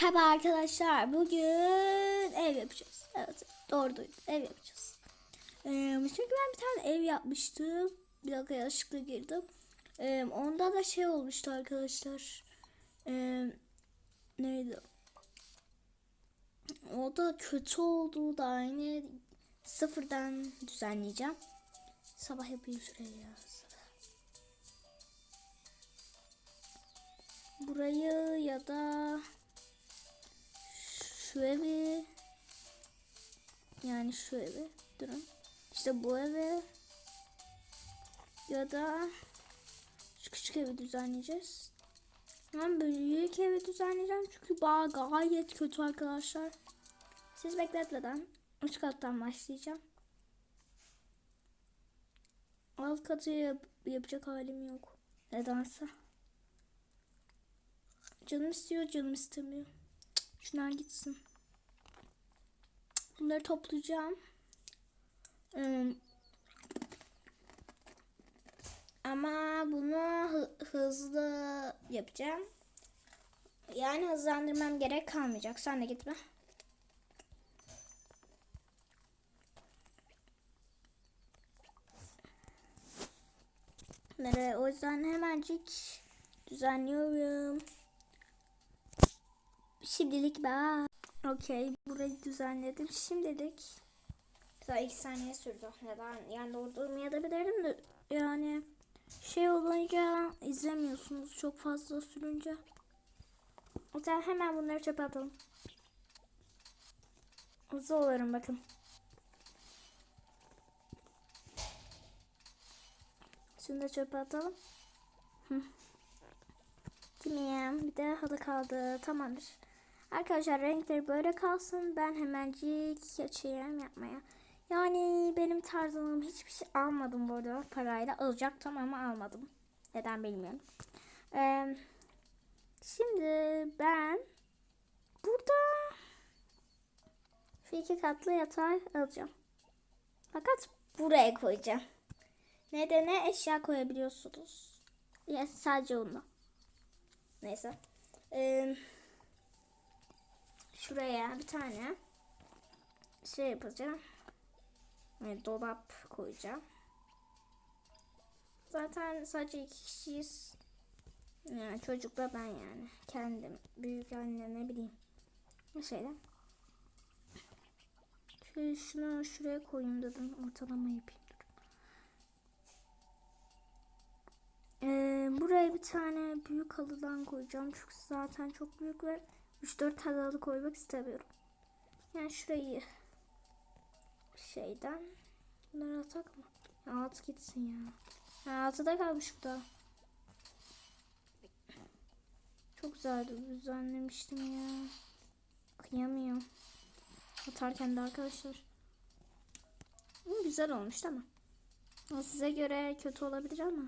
Merhaba arkadaşlar. Bugün ev yapacağız. Evet doğru duydum. Ev yapacağız. Ee, çünkü ben bir tane ev yapmıştım. Bir dakika yanlışlıkla girdim. Ee, onda da şey olmuştu arkadaşlar. Ee, neydi? O da kötü oldu da aynı sıfırdan düzenleyeceğim. Sabah yapayım şurayı ya. Burayı ya da şu evi yani şu evi durun işte bu evi ya da şu küçük evi düzenleyeceğiz. Ben büyük evi düzenleyeceğim çünkü bağ gayet kötü arkadaşlar. Siz bekletmeden üst kattan başlayacağım. Alt katı yap- yapacak halim yok. Nedense. Canım istiyor, canım istemiyor. Şunlar gitsin. Bunları toplayacağım. Ama bunu hı- hızlı yapacağım. Yani hızlandırmam gerek kalmayacak. Sen de gitme. Bunları o yüzden hemencik düzenliyorum. Şimdilik ben. Okey. Burayı düzenledim. Şimdilik. Daha iki saniye sürdü. Neden? Yani doğru durmayabilirim de. Yani şey olunca izlemiyorsunuz çok fazla sürünce. O yüzden hemen bunları çöpe atalım. Hızlı olurum bakın. Şunu da çöpe atalım. Hı. Bir de halı kaldı. Tamamdır. Arkadaşlar renkleri böyle kalsın. Ben hemencik açayım yapmaya. Yani benim tarzım hiçbir şey almadım bu arada parayla. Alacaktım ama almadım. Neden bilmiyorum. Ee, şimdi ben burada şu iki katlı yatağı alacağım. Fakat buraya koyacağım. Nedeni eşya koyabiliyorsunuz. Ya sadece onunla. Neyse. Ee, şuraya bir tane şey yapacağım. Yani dolap koyacağım. Zaten sadece iki kişiyiz. Yani çocukla ben yani. Kendim. Büyük anne ne bileyim. Bir şeyler. Şöyle şunu şuraya koyayım dedim. Ortalama yapayım. Ee, buraya bir tane büyük halıdan koyacağım. Çünkü zaten çok büyük ve 3-4 halı koymak istemiyorum. Yani şurayı şeyden bunları atak mı? Ya at gitsin ya. ya altıda kalmış bu da. Çok güzeldi. Düzenlemiştim ya. Kıyamıyorum. Atarken de arkadaşlar. Güzel olmuş. Ama Size göre kötü olabilir ama.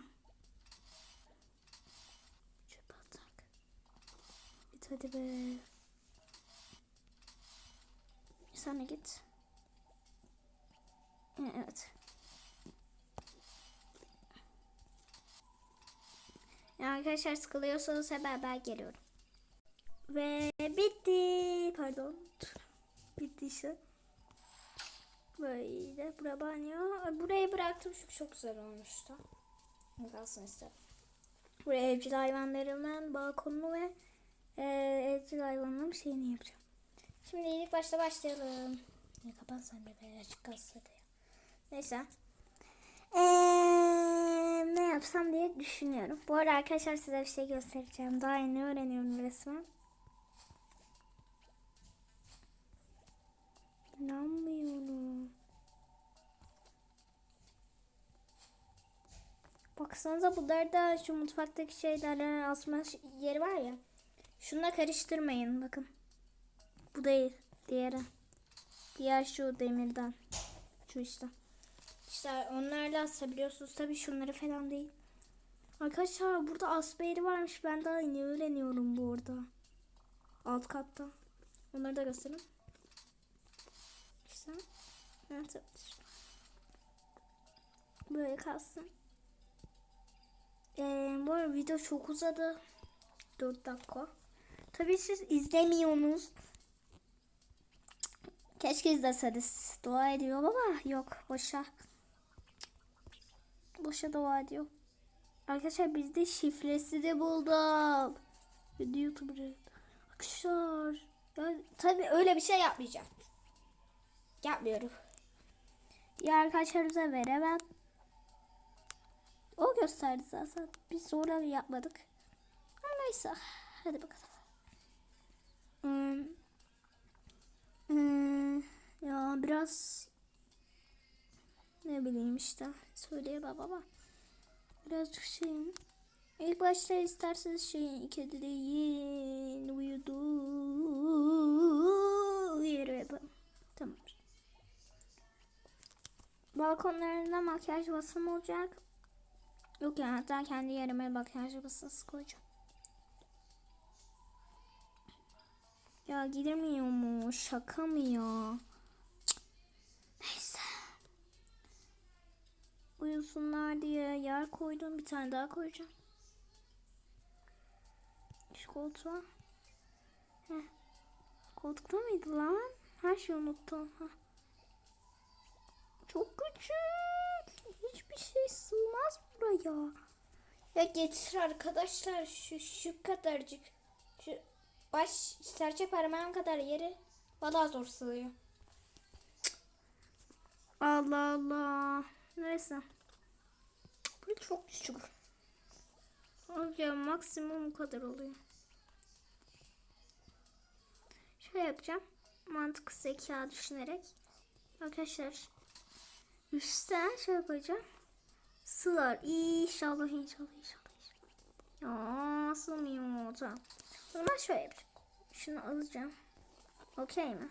Çöpe atak. Git hadi be. Sen de git. Evet. Ya arkadaşlar sıkılıyorsanız hep beraber geliyorum. Ve bitti. Pardon. Bitti işte. Böyle. Bura banyo. Ay, Burayı bıraktım çünkü çok güzel olmuştu. Kalsın istedim. Buraya evcil hayvanlarımın balkonunu ve e, evcil hayvanlarımın şeyini yapacağım. Şimdi ilk başta başlayalım. Ya kapansan be be açık kalsın hadi. Neyse. Ee, ne yapsam diye düşünüyorum. Bu arada arkadaşlar size bir şey göstereceğim. Daha yeni öğreniyorum resmen. İnanmıyorum. Baksanıza bunlar da şu mutfaktaki şeylerle asma yeri var ya. Şununla karıştırmayın bakın. Bu değil. Diğeri. Diğer şu demirden. Şu işte. İşte onlarla asabiliyorsunuz. Tabii şunları falan değil. Arkadaşlar burada asma yeri varmış. Ben daha yeni öğreniyorum bu arada. Alt katta. Onları da göstereyim. İşte. Evet. Böyle kalsın. Ee, bu arada video çok uzadı. 4 dakika. Tabii siz izlemiyorsunuz. Keşke izleseniz. Dua ediyor ama yok boşa. Boşa dua ediyor. Arkadaşlar biz de şifresini buldum. Bir de YouTuber'ı. Arkadaşlar. Ya, tabii öyle bir şey yapmayacağım. Yapmıyorum. Ya arkadaşlarımıza veremem. O gösterdi zaten. Biz sonra yapmadık. Ama neyse. Hadi bakalım. Ya biraz ne bileyim işte söyleyemem ama birazcık şeyim. İlk başta isterseniz şeyin kedi de yiyin uyudu yeri yapalım. Tamam. Balkonlarında makyaj basım olacak. Yok yani hatta kendi yerime makyaj basısı koyacağım. Ya gidemiyor mu? Şaka mı ya? Cık. Neyse. Uyusunlar diye yer koydum. Bir tane daha koyacağım. Şu koltuğa. Heh. Koltukta mıydı lan? Her şeyi unuttum. Heh. Çok küçük. Hiçbir şey sığmaz buraya. Ya getir arkadaşlar şu şu kadarcık. Baş serçe parmağım kadar yeri bana zor sığıyor. Allah Allah. Neyse. Bu çok küçük. Ya maksimum bu kadar oluyor. Şöyle yapacağım. Mantık zeka düşünerek. Arkadaşlar üstten şöyle koyacağım. Sılar. İnşallah inşallah inşallah. inşallah. Ya sığmıyor. Tamam. Zaman şöyle yapacağım. Şunu alacağım. Okey mi?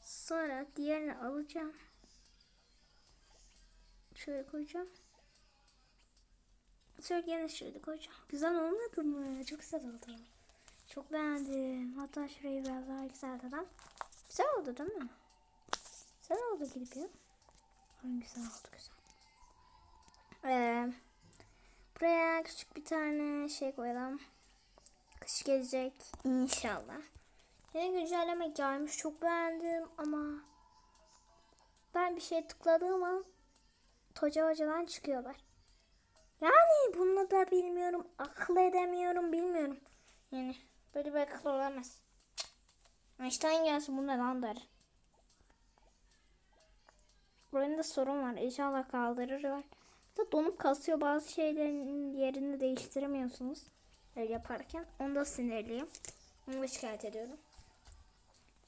Sonra diğerini alacağım. Şöyle koyacağım. Sonra yine şöyle koyacağım. Güzel olmadı mı? Çok güzel oldu. Çok beğendim. Hatta şurayı biraz daha yükseltelim. Güzel oldu değil mi? Güzel oldu ya. Ay, güzel oldu güzel. Ee, buraya küçük bir tane şey koyalım. Kış gelecek inşallah. Yeni güncelleme gelmiş çok beğendim ama ben bir şey tıkladığım an Toca hocadan çıkıyorlar. Yani bunu da bilmiyorum. Akıl edemiyorum bilmiyorum. Yani böyle bir akıl olamaz. Einstein gelsin bunu lan der. Buranın da sorun var. İnşallah kaldırırlar. Da donup kasıyor bazı şeylerin yerini değiştiremiyorsunuz. Yaparken. Onda sinirliyim. Onu da şikayet ediyorum.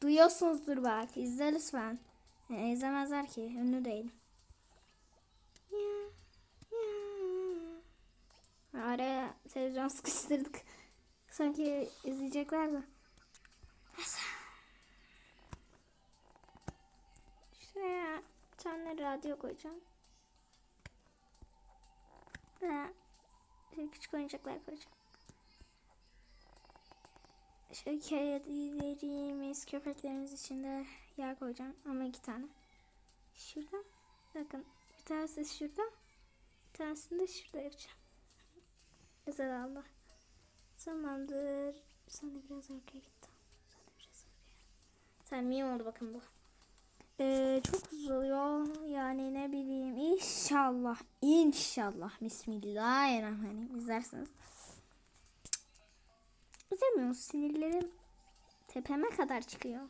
Duyuyorsunuzdur belki. İzle lütfen. Yani izlemezler ki. Ünlü ya. Araya televizyon sıkıştırdık. Sanki izleyecekler de. Neyse. Şuraya bir tane radyo koyacağım. Ve küçük oyuncaklar koyacağım. Kedilerimiz, köpeklerimiz için de yer koyacağım. Ama iki tane. Şurada. Bakın bir tanesi şurada. Bir tanesini de şurada yapacağım. Güzel Allah. Tamamdır. Sen de biraz arkaya git. Tamam. Sen de biraz arkaya. Tamam iyi oldu bakın bu. Ee, çok uzuyor. Yani ne bileyim. İnşallah. İnşallah. Bismillahirrahmanirrahim. İzlersiniz. İzlemiyorsunuz. Sinirlerim tepeme kadar çıkıyor.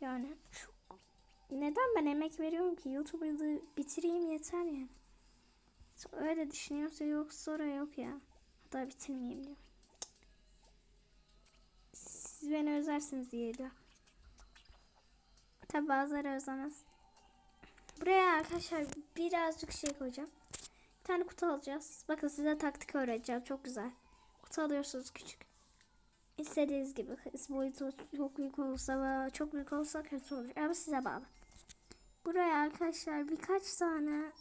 Yani çok neden ben emek veriyorum ki YouTube'u bitireyim yeter yani. Öyle düşünüyorsa yok sonra yok ya. Hatta bitirmeyeyim diyor. Siz beni özlersiniz diye diyor. Tabi bazıları özlemez. Buraya arkadaşlar birazcık şey koyacağım. Bir tane kutu alacağız. Bakın size taktik öğreteceğim. Çok güzel. Kutu alıyorsunuz küçük. İstediğiniz gibi. Boyutu çok büyük olsa ve çok büyük olsa kötü olur. Ama size bağlı. Buraya arkadaşlar birkaç tane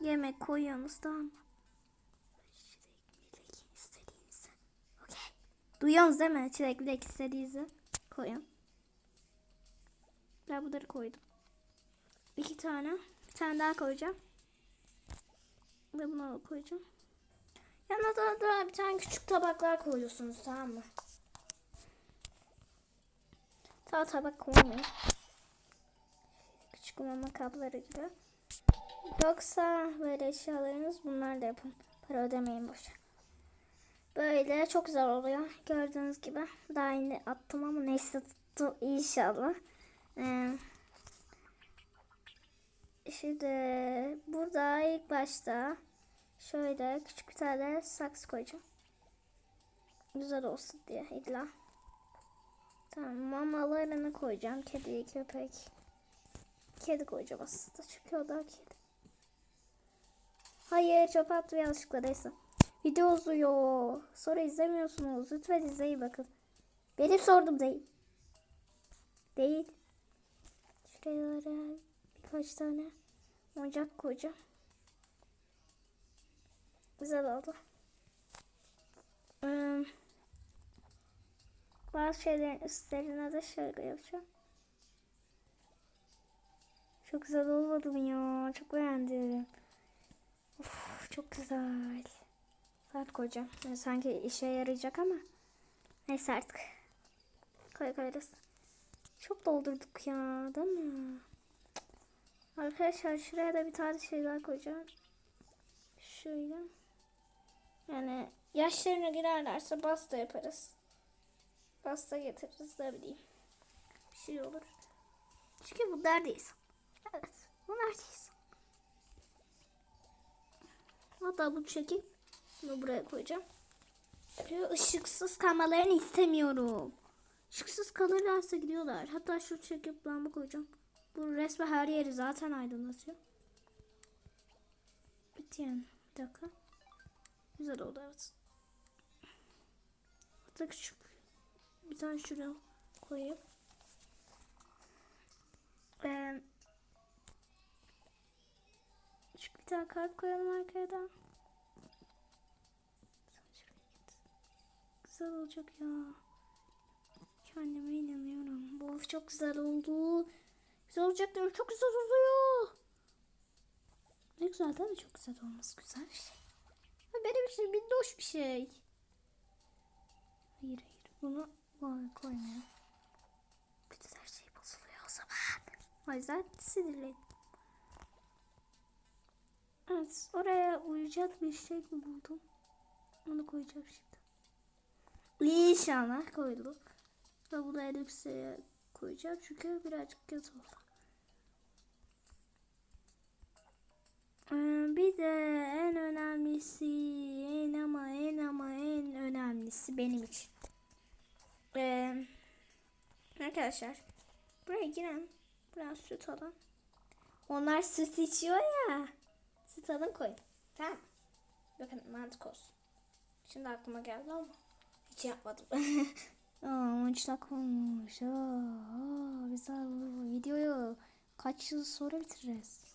yemek koyuyorsunuz tamam mı? Duyuyorsunuz değil mi? Çilek, milek istediğinizi koyun. Ben bunları koydum. İki tane. Bir tane daha koyacağım. Ve bunu koyacağım. Yanına da, bir tane küçük tabaklar koyuyorsunuz tamam mı? Daha tabak koymayın. Küçük mama kapları gibi. Yoksa böyle eşyalarınız bunlar da yapın. Para ödemeyin boşa. Böyle çok güzel oluyor. Gördüğünüz gibi. Daha yeni attım ama neyse tuttu inşallah. Ee, şimdi burada ilk başta şöyle küçük bir tane saks koyacağım. Güzel olsun diye illa. Tamam mamalarını koyacağım. Kedi, köpek. Kedi koyacağım aslında. Çünkü o da kedi. Hayır çöp attım yanlışlıkla neyse. Video uzuyor. Sonra izlemiyorsunuz. Lütfen izleyin bakın. Benim sordum değil. Değil. Şuralara birkaç tane oyuncak koyacağım. Güzel oldu. Bazı şeylerin üstlerine de şöyle yapacağım. Çok güzel olmadı mı ya? Çok beğendim. Of, çok güzel. Saat koyacağım. Yani sanki işe yarayacak ama. Neyse artık. Koy koyarız. Çok doldurduk ya değil mi? Arkadaşlar şuraya da bir tane şeyler koyacağım. Şöyle. Yani yaşlarına girerlerse basta yaparız. Pasta getiririz ne bileyim. Bir şey olur. Çünkü bu neredeyiz? Evet. Bu neredeyiz? Hatta bunu çekeyim. Bunu buraya koyacağım. Şuraya ışıksız kalmalarını istemiyorum. Işıksız kalırlarsa gidiyorlar. Hatta şu çekip lamba koyacağım. Bu resme her yeri zaten aydınlatıyor. Bitti yani. Bir dakika. Güzel oldu evet. Hatta küçük bir tane şuraya koyayım. Ee, küçük bir tane kart koyalım arkaya da. Güzel olacak ya. Kendime inanıyorum. Bu çok güzel oldu. Güzel olacak diyorum. Çok güzel oluyor. Ne güzel değil mi? Çok güzel olması güzel bir şey. Benim için minnoş bir şey. Hayır hayır. Bunu koymayalım. Bütün her şey bozuluyor o zaman. O yüzden sinirliyim. Evet oraya uyacak bir şey buldum? Onu koyacağım şimdi. İnşallah koyduk. Ve bunu yükseğe koyacağım çünkü birazcık kötü oldu. Bir de en önemlisi, en ama en ama en önemlisi benim için. Ee, arkadaşlar buraya giren biraz süt alın. Onlar süt içiyor ya. Süt alın koyun. Tamam. Bakın mantık olsun. Şimdi aklıma geldi ama hiç yapmadım. Aa, mınclak olmuş. Aa, aa, güzel videoyu kaç yıl sonra bitiririz.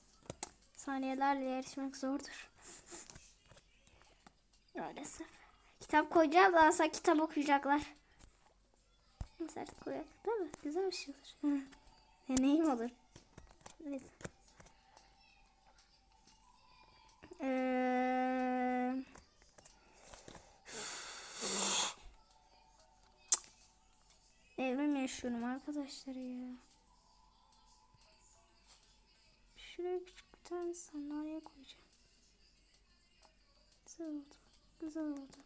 Saniyelerle yarışmak zordur. Maalesef. Kitap koyacağız daha sonra kitap okuyacaklar. Nasıl artık koyak değil mi? Güzel bir şey olur. Deneyim olur. Neyse. Ee... Evrim yaşıyorum arkadaşlar ya. Tane sandalye koyacağım. Güzel oldu. Güzel oldu.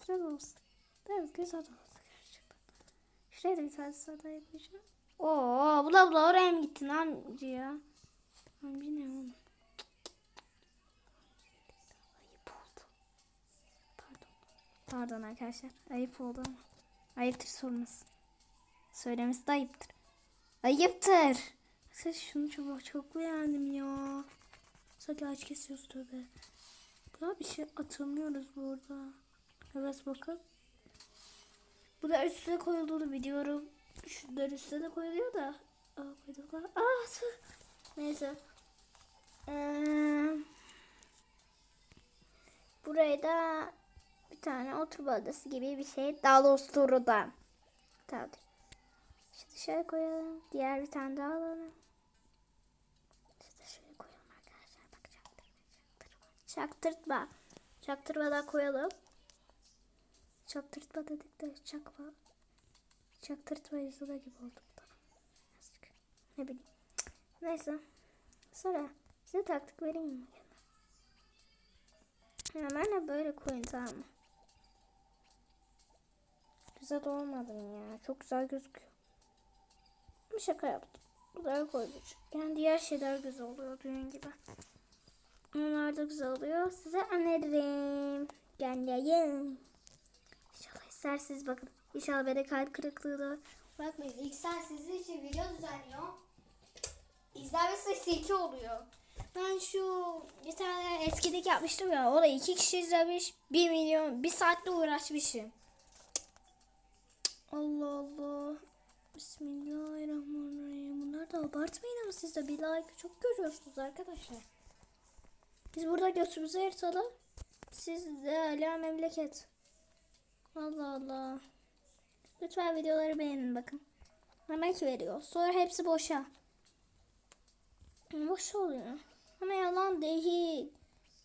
Güzel olsun. Evet güzel oldu gerçekten. Şuraya da bir tane sandalye koyacağım. Oo, bula bula oraya mı gittin amca ya? Amca ne oğlum? Ayıp oldu. Pardon. Pardon arkadaşlar. Ayıp oldu ama. Ayıptır sorması. Söylemesi de ayıptır. Ayıptır. Sen şunu çok, çok beğendim ya. Sanki aç kesiyoruz tövbe. Daha bir şey atamıyoruz burada. Evet bakın. Bu da üstüne koyulduğunu biliyorum. Şunlar üstüne koyuluyor da. Aa koyduklar. Aa tüh. Neyse. Ee, buraya da bir tane oturma odası gibi bir şey. Dalostur'dan. Tamam. Şimdi şöyle koyalım. Diğer bir tane daha alalım. İşte şöyle koyalım arkadaşlar. Bakacağım. Çaktırtma. Çaktırma da koyalım. Çaktırtma dedik de çakma. Çaktırtma yüzüne gibi olduk. Ne bileyim. Neyse. Sonra size taktik vereyim mi? Hemen böyle koyun tamam mı? Güzel olmadım ya. Çok güzel gözüküyor. Bir şaka yaptım. Güzel koydum. Yani diğer şeyler güzel oluyor düğün gibi. Onlar da güzel oluyor. Size öneririm. Gelmeyin. İnşallah isterseniz bakın. İnşallah beni kalp kırıklığı da bırakmayın. İlk sen sizin için video düzenliyor. İzlenme sayısı 2 oluyor. Ben şu bir tane eskideki yapmıştım ya. O da iki kişi izlemiş. 1 milyon. Bir saatte uğraşmışım. Allah Allah. Bismillahirrahmanirrahim. Bunlar da abartmayın ama siz de bir like çok görüyorsunuz arkadaşlar. Biz burada götümüzü yırtalım. Siz de hala memleket. Allah Allah. Lütfen videoları beğenin bakın. Emek veriyor. Sonra hepsi boşa. Boş oluyor. Ama yalan değil.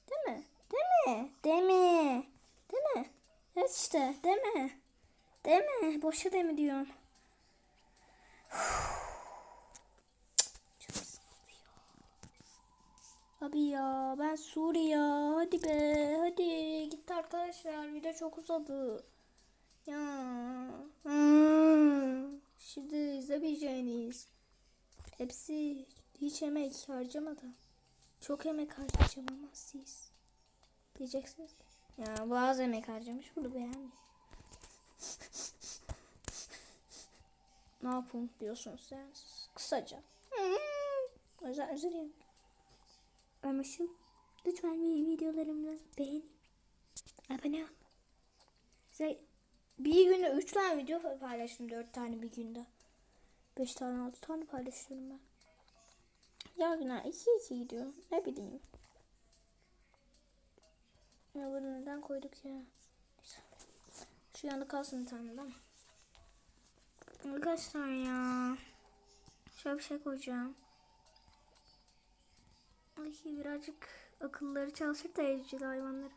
Değil mi? Değil mi? Değil mi? Değil mi? Evet işte. Değil mi? Değil mi? Boşa değil mi diyorum. Abi ya ben Suriye. Hadi be. Hadi. Gitti arkadaşlar. Video çok uzadı. Ya. Hmm. Şimdi izlemeyeceğiniz. Hepsi hiç emek harcamadı. Çok emek harcayacağım ama siz. Diyeceksiniz. Ya bazı emek harcamış bunu beğenmiyor. ne yapayım diyorsunuz yani. Kısaca. Hmm. O yüzden özür dilerim. Ama lütfen bir videolarımı beğenin. Abone ol. Size bir günde 3 tane video paylaştım. 4 tane bir günde. 5 tane 6 tane paylaşıyorum ben. Ya günler 2 2 gidiyor. Ne bileyim. Ya bunu neden koyduk ya? Şu yanda kalsın bir tane değil mi? Arkadaşlar ya. Şöyle bir şey koyacağım. Ay birazcık akılları çalışır da evcil hayvanların.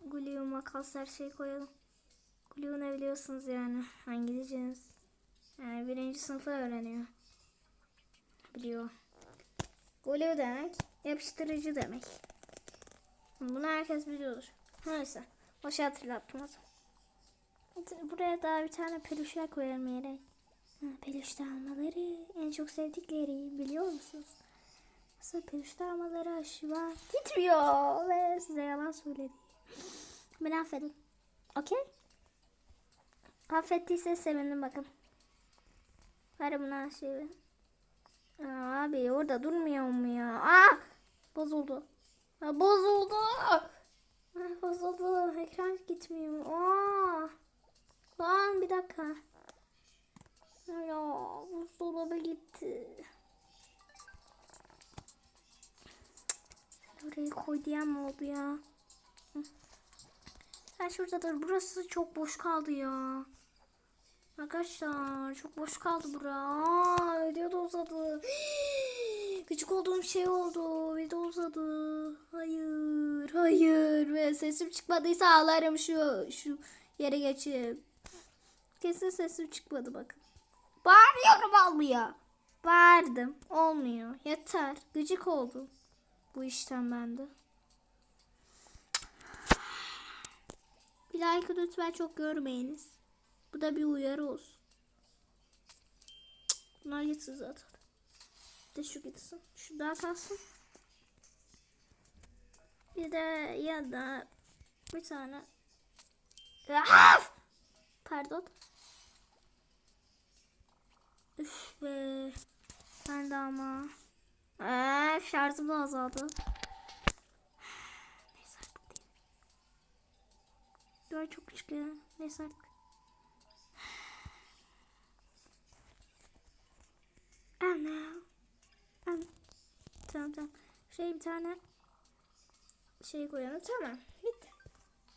Glue, makas her şeyi koyalım. Glue ne biliyorsunuz yani. Hangi cins? Yani birinci sınıfı öğreniyor. Biliyor. Glue demek yapıştırıcı demek. Bunu herkes biliyordur. Neyse. Boşa hatırlattım o zaman. Buraya daha bir tane peluşlar koyalım yere. Ha, peluşlu almaları en çok sevdikleri biliyor musunuz? Aslında peluşlu almaları aşıma gitmiyor ve size yalan söyledi. Beni affedin. Okey? Affettiyse sevindim bakın. Ver buna şeyi. Abi orada durmuyor mu ya? Aa! Bozuldu. Ha, bozuldu. Ha, bozuldu. Ekran gitmiyor. Aa! Lan bir dakika. Ya buzdolabı gitti. Oraya koy diyen mi oldu ya? Sen şurada dur. Burası çok boş kaldı ya. Arkadaşlar çok boş kaldı bura. Aa, video da uzadı. Küçük olduğum şey oldu. Video uzadı. Hayır, hayır. Ve sesim çıkmadıysa ağlarım şu şu yere geçip. Kesin sesim çıkmadı bakın. Bağırıyorum olmuyor. Bağırdım. Olmuyor. Yeter. Gıcık oldum. Bu işten bende. Bir like lütfen çok görmeyiniz. Bu da bir uyarı olsun. Bunlar gitsin zaten. Bir de şu gitsin. Şu daha kalsın. Bir de ya da bir tane. Af! Pardon. Üf be. Ben de ama. Eee şarjım da azaldı. Neyse artık değil. Duvar çok küçük ya. Neyse artık. Ana. Ana. Tamam tamam. Şey bir tane şey koyalım. Tamam. Bitti.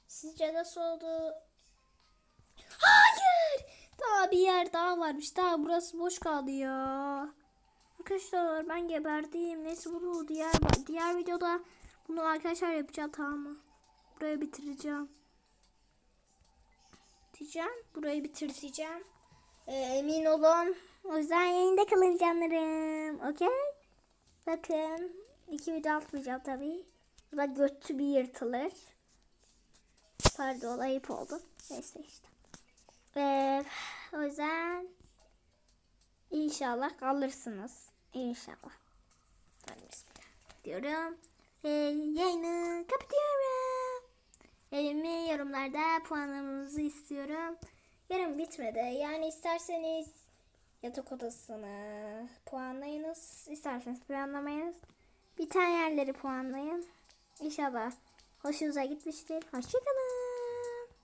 Sizce nasıl oldu? Daha bir yer daha varmış. Daha burası boş kaldı ya. Arkadaşlar ben geberdim. Neyse bunu diğer diğer videoda Bunu arkadaşlar yapacağım tamam mı? Burayı bitireceğim. Bitireceğim. Burayı bitireceğim. Ee, emin olun. O yüzden yayında kalın canlarım. Okey? Bakın. iki video atmayacağım tabii. Bu da götü bir yırtılır. Pardon ayıp oldu. Neyse işte. Ee, o yüzden inşallah kalırsınız. İnşallah. Diyorum. Ve yayını kapatıyorum. Elimi yorumlarda puanlarınızı istiyorum. Yarın bitmedi. Yani isterseniz yatak odasını puanlayınız. isterseniz puanlamayınız. Biten yerleri puanlayın. İnşallah hoşunuza gitmiştir. Hoşçakalın.